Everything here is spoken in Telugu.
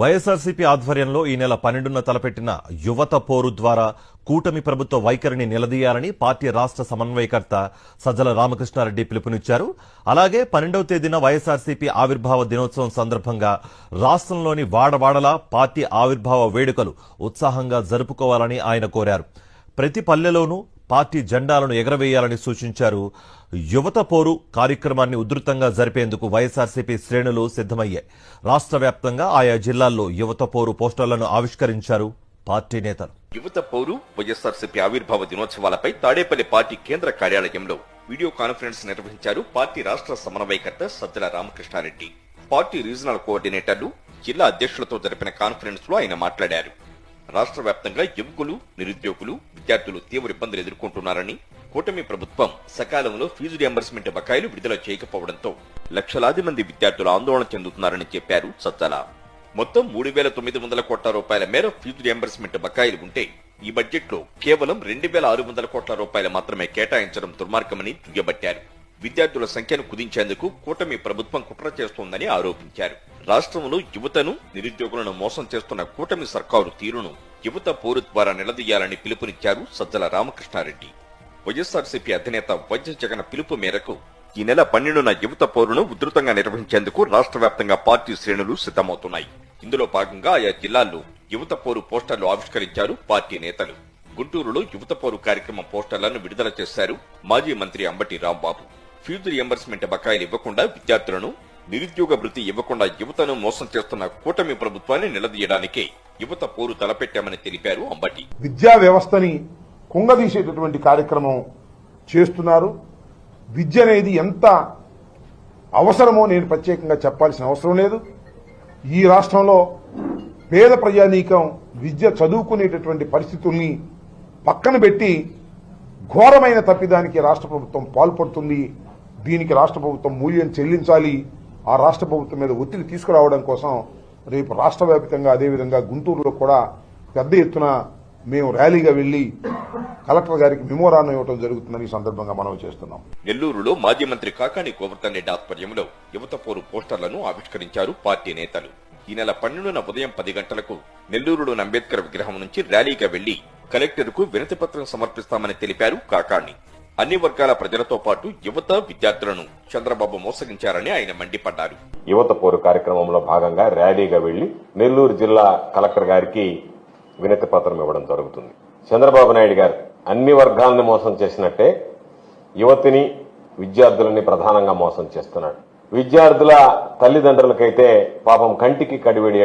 వైఎస్ఆర్సీపీ ఆధ్వర్యంలో ఈ నెల పన్నెండున తలపెట్టిన యువత పోరు ద్వారా కూటమి ప్రభుత్వ వైఖరిని నిలదీయాలని పార్టీ రాష్ట్ర సమన్వయకర్త సజ్జల రామకృష్ణారెడ్డి పిలుపునిచ్చారు. అలాగే పన్నెండవ తేదీన వైఎస్ఆర్సీపీ ఆవిర్భావ దినోత్సవం సందర్భంగా రాష్ట్రంలోని వాడవాడలా పార్టీ ఆవిర్భావ వేడుకలు ఉత్సాహంగా జరుపుకోవాలని ఆయన కోరారు. ప్రతి పల్లెలోనూ పార్టీ జెండాలను ఎగరవేయాలని సూచించారు. యువత పోరు కార్యక్రమాన్ని ఉధృతంగా జరిపేందుకు వైఎస్ఆర్సీపీ శ్రేణులు సిద్దమయ్యాయి రాష్ట్ర వ్యాప్తంగా ఆయా జిల్లాల్లో యువత పోరు పోస్టర్లను ఆవిష్కరించారు పార్టీ నేతలు. యువత పౌరు వైఎస్ఆర్సీపీ ఆవిర్భావ దినోత్సవాలపై తాడేపల్లి పార్టీ కేంద్ర కార్యాలయంలో వీడియో కాన్ఫరెన్స్ నిర్వహించారు పార్టీ రాష్ట్ర సమన్వయకర్త సజ్జల రామకృష్ణారెడ్డి. పార్టీ రీజనల్ కోఆర్డినేటర్లు జిల్లా అధ్యక్షులతో జరిపిన కాన్ఫరెన్స్లో ఆయన మాట్లాడారు. రాష్ట్ర వ్యాప్తంగా యువకులు నిరుద్యోగులు విద్యార్థులు తీవ్ర ఇబ్బందులు ఎదుర్కొంటున్నారని కూటమి ప్రభుత్వం సకాలంలో ఫీజు రియంబర్స్మెంట్ బకాయిలు విడుదల చేయకపోవడంతో లక్షలాది మంది విద్యార్థులు ఆందోళన చెందుతున్నారని చెప్పారు సజ్జల మొత్తం మూడు వేల తొమ్మిది వందల కోట్ల రూపాయల మేర ఫీజు రియంబర్స్మెంట్ బకాయిలు ఉంటే ఈ బడ్జెట్లో కేవలం రెండు వేల ఆరు వందల కోట్ల రూపాయలు మాత్రమే కేటాయించడం దుర్మార్గమని దుయ్యబట్టారు. విద్యార్థుల సంఖ్యను కుదించేందుకు కూటమి ప్రభుత్వం కుట్ర చేస్తోందని ఆరోపించారు. రాష్ట్రంలో యువతను నిరుద్యోగులను మోసం చేస్తున్న కూటమి సర్కారు తీరును యువత పోరు ద్వారా నిలదీయాలని పిలుపునిచ్చారు సజ్జల రామకృష్ణారెడ్డి. వైఎస్ఆర్సీపీ అధినేత వైద్య జగన్ పిలుపు మేరకు ఈ నెల పన్నెండున యువత పోరును ఉధృతంగా నిర్వహించేందుకు రాష్ట్ర వ్యాప్తంగా పార్టీ శ్రేణులు సిద్ధమవుతున్నాయి. ఇందులో భాగంగా ఆయా జిల్లాల్లో యువత పోరు పోస్టర్లు ఆవిష్కరించారు పార్టీ నేతలు. గుంటూరులో యువత పోరు కార్యక్రమం పోస్టర్లను విడుదల చేశారు మాజీ మంత్రి అంబటి రాంబాబు. ఫీజు రియంబర్స్మెంట్ బకాయిలు ఇవ్వకుండా విద్యార్థులను నిరుద్యోగ వృత్తి ఇవ్వకుండా యువతను మోసం చేస్తున్న కూటమి ప్రభుత్వాన్ని నిలదీయడానికే యువత పోరు తలపెట్టామని తెలిపారు అంబటి. విద్యా వ్యవస్థని కుంగదీసేటటువంటి కార్యక్రమం చేస్తున్నారు. విద్య అనేది ఎంత అవసరమో నేను ప్రత్యేకంగా చెప్పాల్సిన అవసరం లేదు. ఈ రాష్ట్రంలో పేద ప్రజానీకం విద్య చదువుకునేటటువంటి పరిస్థితుల్ని పక్కన పెట్టి ఘోరమైన తప్పిదానికి రాష్ట్ర ప్రభుత్వం పాల్పడుతుంది. దీనికి రాష్ట్ర ప్రభుత్వం మూల్యం చెల్లించాలి. ఆ రాష్ట్ర ప్రభుత్వం మీద ఒత్తిడి తీసుకురావడం కోసం రేపు రాష్ట్ర వ్యాప్తంగా అదేవిధంగా గుంటూరులో కూడా పెద్ద ఎత్తున మేము ర్యాలీగా వెళ్ళి కలెక్టర్ గారికి మెమోరాండం ఇవ్వడం జరుగుతుందని సందర్భంగా మనం చేస్తున్నాం. నెల్లూరులో మాజీ మంత్రి కాకాని గోవర్ధన్ రెడ్డి ఆధ్వర్యంలో యువత పోరు పోస్టర్లను ఆవిష్కరించారు పార్టీ నేతలు. ఈ నెల పన్నెండున ఉదయం పది గంటలకు నెల్లూరులోని అంబేద్కర్ విగ్రహం నుంచి ర్యాలీగా వెళ్ళి కలెక్టర్కు వినతి పత్రం సమర్పిస్తామని తెలిపారు కాకాణి అన్ని వర్గాల ప్రజలతో పాటు యువత విద్యార్థులను చంద్రబాబు మోసగించారని ఆయన మండిపడ్డారు. యువత పోరు కార్యక్రమంలో భాగంగా ర్యాలీగా వెళ్ళి నెల్లూరు జిల్లా కలెక్టర్ గారికి వినతి పత్రం ఇవ్వడం జరుగుతుంది. చంద్రబాబు నాయుడు గారు అన్ని వర్గాలను మోసం చేసినట్టే యువతిని విద్యార్థులని ప్రధానంగా మోసం చేస్తున్నాడు. విద్యార్థుల తల్లిదండ్రులకైతే పాపం కంటికి కడివెడి